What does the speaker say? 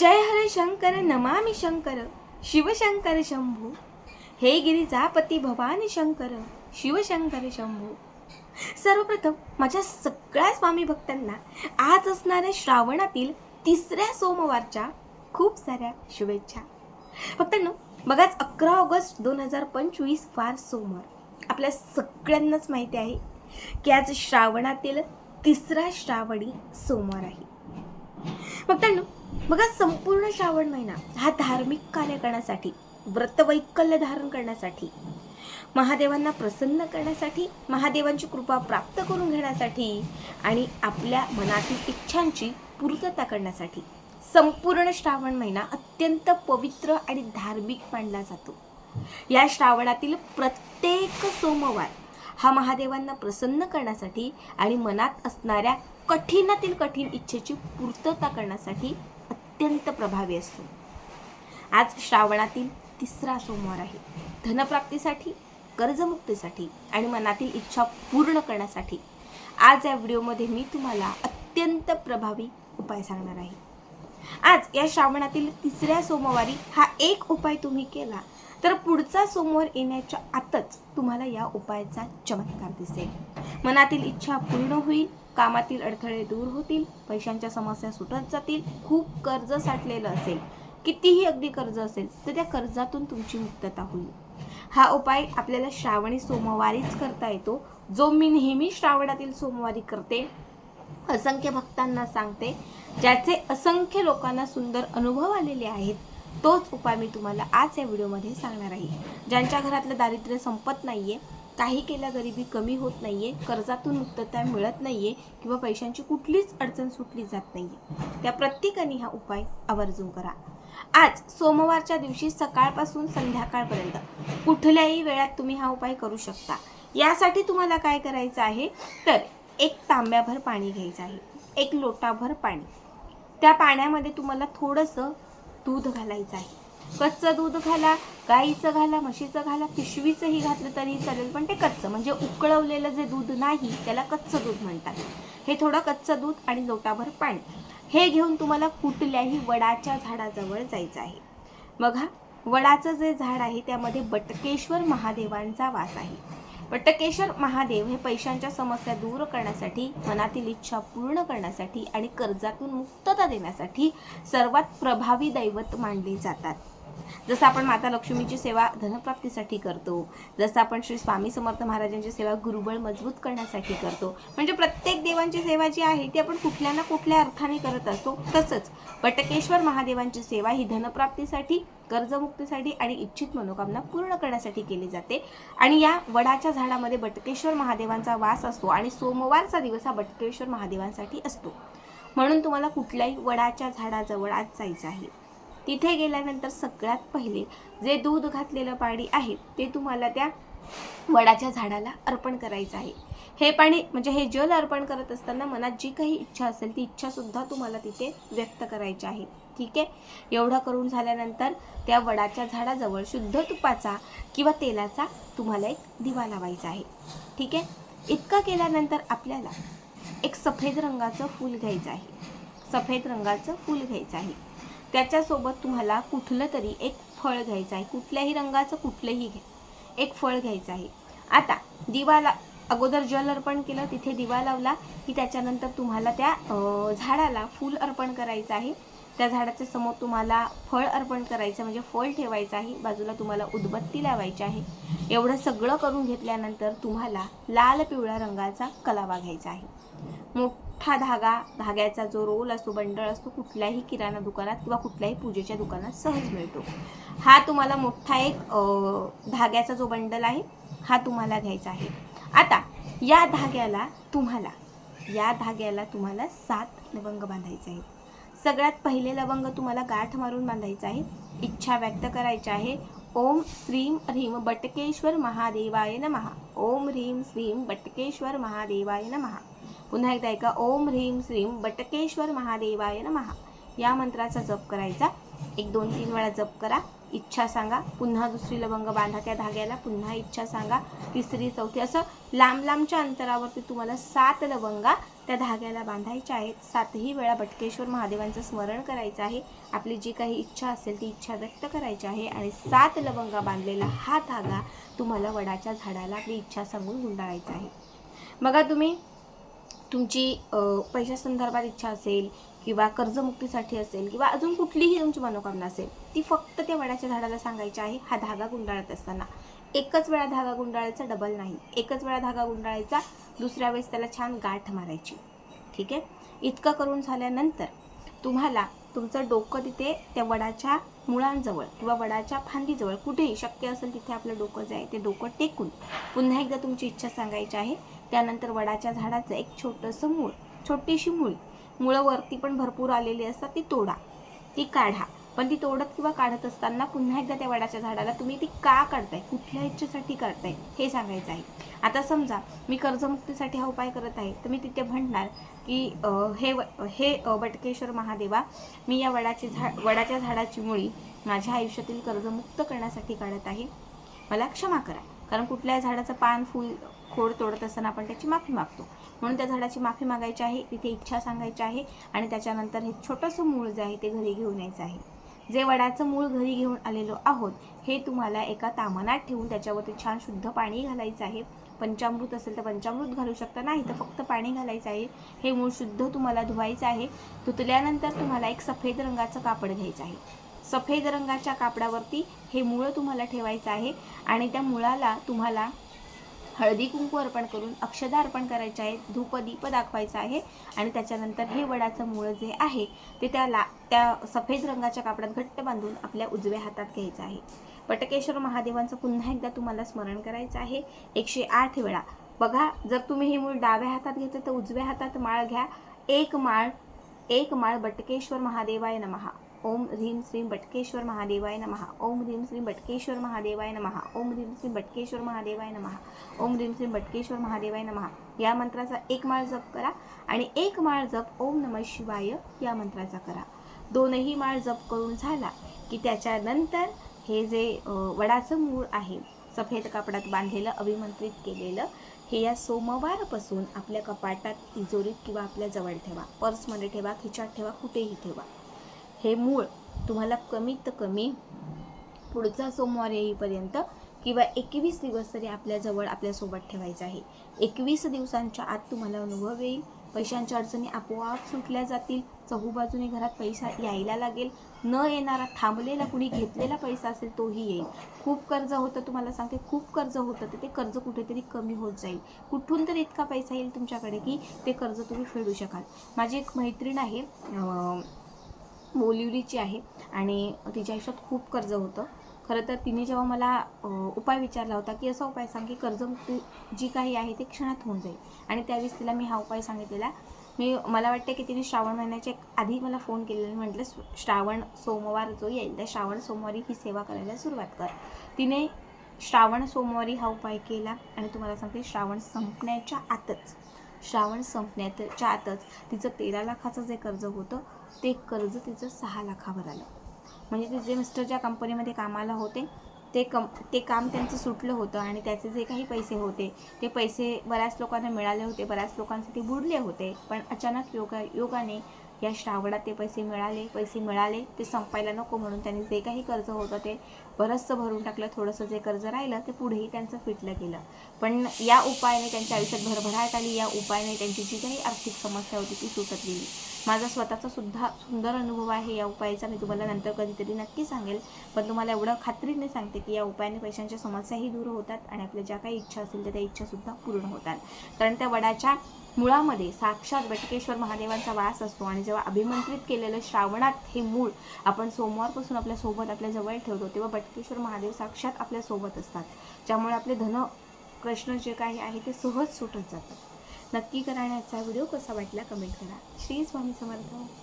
जय हरे शंकर नमामि शंकर शिवशंकर शंभू। हे गिरिजापती भवानी शंकर शिवशंकर शंभू। सर्वप्रथम माझ्या सगळ्या स्वामी भक्तांना आज असणाऱ्या श्रावणातील तिसऱ्या सोमवारच्या खूप साऱ्या शुभेच्छा. भक्तांनो बघाच अकरा ऑगस्ट दोन हजार पंचवीस वार सोमवार. आपल्या सगळ्यांनाच माहिती आहे की आज श्रावणातील तिसरा श्रावणी सोमवार आहे. भक्तांनो मग संपूर्ण श्रावण महिना हा धार्मिक कार्य करण्यासाठी व्रतवैकल्य धारण करण्यासाठी महादेवांना प्रसन्न करण्यासाठी महादेवांची कृपा प्राप्त करून घेण्यासाठी आणि आपल्या मनातील इच्छांची पूर्तता करण्यासाठी संपूर्ण श्रावण महिना अत्यंत पवित्र आणि धार्मिक मानला जातो. या श्रावणातील प्रत्येक सोमवार हा महादेवांना प्रसन्न करण्यासाठी आणि मनात असणाऱ्या कठीणातील कठीण इच्छेची पूर्तता करण्यासाठी अत्यंत प्रभावी असतो. आज श्रावणातील तिसरा सोमवार आहे. धनप्राप्तीसाठी कर्जमुक्तीसाठी आणि मनातील इच्छा पूर्ण करण्यासाठी आज या व्हिडिओमध्ये मी तुम्हाला अत्यंत प्रभावी उपाय सांगणार आहे. आज या श्रावणातील तिसऱ्या सोमवारी हा एक उपाय तुम्ही केला तर पुढचा सोमवार येण्याच्या आतच तुम्हाला या उपायाचा चमत्कार दिसेल. मनातील इच्छा पूर्ण होईल कामातील अडथळे दूर होतील पैशांच्या समस्या सुटत जातील खूप कर्ज साठलेलं असेल कितीही अगदी कर्ज असेल तर त्या कर्जातून तुमची मुक्तता होईल. हा उपाय आपल्याला श्रावणी सोमवारीच करता येतो. जो मी नेहमी श्रावणातील सोमवारी करते असंख्य भक्तांना सांगते ज्याचे असंख्य लोकांना सुंदर अनुभव आलेले आहेत तोच उपाय मी तुम्हाला आज या व्हिडिओमध्ये सांगणार आहे. ज्यांच्या घरातलं दारिद्र्य संपत नाही आहे काही केल्या गरिबी कमी होत नाही आहे कर्जातून मुक्तता मिळत नाही आहे किंवा पैशांची कुठलीच अडचण सुटली जात नाही आहे त्या प्रत्येकाने हा उपाय आवर्जून करा. आज सोमवारच्या दिवशी सकाळपासून संध्याकाळपर्यंत कुठल्याही वेळात तुम्ही हा उपाय करू शकता. यासाठी तुम्हाला काय करायचं आहे? तर एक तांब्याभर पाणी घ्यायचं आहे. एक लोटाभर पाणी. त्या पाण्यामध्ये तुम्हाला थोडंसं दूध घालायचं आहे. कच्चं दूध घाला गाईचं घाला म्हशीचं घाला पिशवीचंही घातलं तरी चालेल पण ते कच्चं म्हणजे उकळवलेलं जे दूध नाही त्याला कच्चं दूध म्हणतात. हे थोडं कच्चं दूध आणि लोटाभर पाणी. हे घेऊन तुम्हाला कुठल्याही वडाच्या झाडाजवळ जायचं आहे. बघा वडाचं जे झाड आहे त्यामध्ये बटकेश्वर महादेवांचा वास आहे. बटकेश्वर महादेव हे पैशांच्या समस्या दूर करण्यासाठी मनातील इच्छा पूर्ण करण्यासाठी आणि कर्जातून मुक्तता देण्यासाठी सर्वात प्रभावी दैवत मानले जातात. जसं आपण माता लक्ष्मीची सेवा धनप्राप्तीसाठी करतो जसं आपण श्री स्वामी समर्थ महाराजांची सेवा गुरुबळ मजबूत करण्यासाठी करतो म्हणजे प्रत्येक देवांची सेवा जी आहे ती आपण कुठल्या ना कुठल्या अर्थाने करत असतो तसंच बटकेश्वर महादेवांची सेवा ही धनप्राप्तीसाठी कर्जमुक्तीसाठी आणि इच्छित मनोकामना पूर्ण करण्यासाठी केली जाते. आणि या वडाच्या झाडामध्ये बटकेश्वर महादेवांचा वास असतो आणि सोमवारचा दिवस हा बटकेश्वर महादेवांसाठी असतो. म्हणून तुम्हाला कुठल्याही वडाच्या झाडाजवळ आज जायचं आहे. तिथे गेल्यानंतर सगळ्यात पहिले जे दूध घातलेलं पाणी आहे ते तुम्हाला त्या वडाच्या झाडाला अर्पण करायचं आहे. हे पाणी म्हणजे हे जल अर्पण करत असताना मनात जी काही इच्छा असेल ती इच्छासुद्धा तुम्हाला तिथे व्यक्त करायची आहे. ठीक आहे? एवढं करून झाल्यानंतर त्या वडाच्या झाडाजवळ शुद्ध तुपाचा किंवा तेलाचा तुम्हाला एक दिवा लावायचा आहे. ठीक आहे? इतकं केल्यानंतर आपल्याला एक सफेद रंगाचं फूल घ्यायचं आहे. सफेद रंगाचं फूल घ्यायचं आहे. त्याच्यासोबत तुम्हाला कुठलं तरी एक फळ घ्यायचं आहे. कुठल्याही रंगाचं कुठलंही घ्या. एक फळ घ्यायचं आहे. आता दिवाला अगोदर जल अर्पण केलं तिथे दिवा लावला की त्याच्यानंतर तुम्हाला त्या झाडाला फूल अर्पण करायचं आहे. त्या झाडाच्या समोर तुम्हाला फळ अर्पण करायचं म्हणजे फळ ठेवायचं आहे. बाजूला तुम्हाला उदबत्ती लावायची आहे. एवढं सगळं करून घेतल्यानंतर तुम्हाला लाल पिवळ्या रंगाचा कलावा घ्यायचा आहे. मोठा धागा धाग्याचा जो रोल असतो बंडल असतो कुठल्याही किराणा दुकानात किंवा कुठल्याही पूजेच्या दुकानात सहज मिळतो. हा तुम्हाला मोठा एक धाग्याचा जो बंडल आहे हा तुम्हाला घ्यायचा आहे. आता या धाग्याला तुम्हाला या धाग्याला तुम्हाला सात लवंग बांधायचे आहेत. सगळ्यात पहिले लवंग तुम्हाला गाठ मारून बांधायचा आहे इच्छा व्यक्त करायची आहे. ओम श्रीम ह्रीम बटकेश्वर महादेवाय नमः. ओम ह्रीम श्रीम बटकेश्वर महादेवाय नमः. पुन्हा एकदा ऐका. ओम ह्रीम श्रीम बटकेश्वर महादेवाय महा या मंत्राचा जप करायचा. एक दोन तीन वेळा जप करा. इच्छा सांगा. पुन्हा दुसरी लवंग बांधा त्या धाग्याला. पुन्हा इच्छा सांगा. तिसरी चौथी असं लांब लांबच्या अंतरावरती तुम्हाला सात लवंगा त्या धाग्याला बांधायच्या आहेत. सातही वेळा बटकेश्वर महादेवांचं स्मरण करायचं आहे. आपली जी काही इच्छा असेल ती इच्छा व्यक्त करायची आहे आणि सात लवंगा बांधलेला हा धागा तुम्हाला वडाच्या झाडाला आपली इच्छा सांगून गुंडाळायचा आहे. बघा तुम्ही तुमची पैशासंदर्भात इच्छा असेल किंवा कर्जमुक्तीसाठी असेल किंवा अजून कुठलीही तुमची मनोकामना असेल ती फक्त त्या वडाच्या झाडाला सांगायची आहे हा धागा गुंडाळत असताना. एकच वेळा धागा गुंडाळायचा डबल नाही. एकच वेळा धागा गुंडाळायचा दुसऱ्या वेळेस त्याला छान गाठ मारायची. ठीक आहे? इतकं करून झाल्यानंतर तुम्हाला तुमचं डोकं तिथे त्या वडाच्या मुळांजवळ किंवा वडाच्या फांदीजवळ कुठेही शक्य असेल तिथे आपलं डोकं जे आहे ते डोकं टेकून पुन्हा एकदा तुमची इच्छा सांगायची आहे. त्यानंतर वडाच्या झाडाचं एक छोटंसं मूळ छोटीशी मुळी. मुळं वरती पण भरपूर आलेली असतात ती तोडा ती काढा. पण ती तोडत किंवा काढत असताना पुन्हा एकदा त्या वडाच्या झाडाला तुम्ही ती का काढताय? कुठल्या इच्छेसाठी काढताय? हे सांगायचं आहे. आता समजा मी कर्जमुक्तीसाठी हा उपाय करत आहे. तर मी तिथे म्हणणार की हे व- हे बटकेश्वर महादेवा मी या वडाची झाड वडाच्या झाडाची मुळी माझ्या आयुष्यातील कर्जमुक्त करण्यासाठी काढत आहे. मला क्षमा करा. कारण कुठल्या झाडाचं पान फूल खोड तोडत असताना आपण त्याची माफी मागतो. म्हणून त्या झाडाची माफी मागायची आहे तिथे इच्छा सांगायची आहे आणि त्याच्यानंतर हे छोटंसं मूळ जे आहे ते घरी घेऊन यायचं आहे. जे वडाचं मूळ घरी घेऊन आलेलो आहोत हे तुम्हाला एका तामनात ठेवून त्याच्यावरती छान शुद्ध पाणी घालायचं आहे. पंचामृत असेल तर पंचामृत घालू शकता नाही तर फक्त पाणी घालायचं आहे. हे मूळ शुद्ध तुम्हाला धुवायचं आहे. धुतल्यानंतर तुम्हाला एक सफेद रंगाचं कापड घ्यायचं आहे. सफेद रंगाच्या कापडावरती हे मूळ तुम्हाला ठेवायचं आहे आणि त्या मुळाला तुम्हाला हळदी कुंकू अर्पण करून अक्षदा अर्पण करायचे आहे धूप दीप दाखवायचा आहे आणि त्याच्यानंतर हे वडाचं मूळ जे आहे ते त्याला त्या सफेद रंगाच्या कापडात घट्ट बांधून आपल्या उजव्या हातात घ्यायचं आहे. पटकेश्वर महादेवांचं पुन्हा एकदा तुम्हाला स्मरण करायचं आहे. एकशे आठ वेळा. बघा जर तुम्ही हे मूळ डाव्या हातात घेतलं तर उजव्या हातात माळ घ्या. एक माळ एक माळ बटकेश्वर महादेवाय नमहा. ओम ह्रीम श्रीम बटकेश्वर महादेवाय नमहा ओम ह्रीम श्रीम बटकेश्वर महादेवाय नमहा ओम ह्रीम श्रीम बटकेश्वर महादेवाय नमहा ओम ह्रीम श्रीम बटकेश्वर महादेवाय नमहा या मंत्राचा एक माळ जप करा आणि एक माळ जप ओम नम शिवाय या मंत्राचा करा. दोनही माळ जप करून झाला की त्याच्यानंतर हे जे वडाचं मूळ आहे सफेद कापडात बांधलेलं अभिमंत्रित केलेलं हे या सोमवारपासून आपल्या कपाटात तिजोरीत किंवा आपल्या जवळ ठेवा. पर्समध्ये ठेवा खिचात ठेवा कुठेही ठेवा. हे मूळ तुम्हाला कमीत कमी पुढचा सोमवार येईपर्यंत किंवा एकवीस दिवस तरी आपल्याजवळ आपल्यासोबत ठेवायचं आहे. एकवीस दिवसांच्या आत तुम्हाला अनुभव येईल. पैशांच्या अडचणी आपोआप सुटल्या जातील. चहूबाजूने घरात पैसा यायला लागेल. न येणारा थांबलेला कुणी घेतलेला पैसा असेल तोही येईल. खूप कर्ज होतं तुम्हाला सांगते. खूप कर्ज होतं तर ते कर्ज कुठेतरी कमी होत जाईल. कुठून तर इतका पैसा येईल तुमच्याकडे की ते कर्ज तुम्ही फेडू शकाल. माझी एक मैत्रीण आहे. मोलिवलीची आहे आणि तिच्या आयुष्यात खूप कर्ज होतं. खरं तर तिने जेव्हा मला उपाय विचारला होता की असा उपाय सांग की कर्जमुक्ती जी काही आहे ती क्षणात होऊन जाईल. आणि त्यावेळेस तिला मी हा उपाय सांगितलेला. मी मला वाटते की तिने श्रावण महिन्याच्या एक आधी मला फोन केलेला म्हटलं श्रावण सोमवार जो येईल त्या श्रावण सोमवारी ही सेवा करायला सुरुवात कर. तिने श्रावण सोमवारी हा उपाय केला आणि तुम्हाला सांगते श्रावण संपण्याच्या आतच श्रावण संपण्याच्या आतच तिचं तेरा लाखाचं जे कर्ज होतं ते कर्ज तिचं सहा लाखावर आलं. म्हणजे ते जे मिस्टर ज्या कंपनीमध्ये कामाला होते ते कम ते काम त्यांचं सुटलं होतं आणि त्याचे जे काही पैसे होते ते पैसे बऱ्याच लोकांना मिळाले होते बऱ्याच लोकांचे ते बुडले होते पण अचानक योगा योगाने या श्रावणात ते पैसे मिळाले पैसे मिळाले ते संपायला नको म्हणून त्यांनी जे काही कर्ज होतं ते बरंचसं भरून टाकलं थोडंसं जे कर्ज राहिलं ते पुढेही त्यांचं फिटलं गेलं. पण या उपायाने त्यांच्या आयुष्यात भरभराट आली या उपायाने त्यांची जी काही आर्थिक समस्या होती ती सुटत गेली. माझा स्वतःचा सुद्धा सुंदर अनुभव आहे या उपायाचा मी तुम्हाला नंतर कधीतरी नक्की सांगेल. पण तुम्हाला एवढं खात्रीने सांगते की या उपायाने पैशांच्या समस्याही दूर होतात आणि आपल्या ज्या काही इच्छा असतील त्या त्या इच्छासुद्धा पूर्ण होतात. कारण त्या वडाच्या मुळामध्ये साक्षात बटकेश्वर महादेवांचा वास असतो आणि जेव्हा अभिमंत्रित केलेलं श्रावणात हे मूळ आपण सोमवारपासून आपल्यासोबत आपल्या जवळ ठेवतो तेव्हा बट बटकेश्वर महादेव साक्षात आपल्यासोबत असतात. ज्यामुळे आपले धन प्रश्न जे काही आहे ते सहज सुटत जातात. नक्की करण्याचा व्हिडिओ कसा वाटला कमेंट करा. श्री स्वामी समर्थ.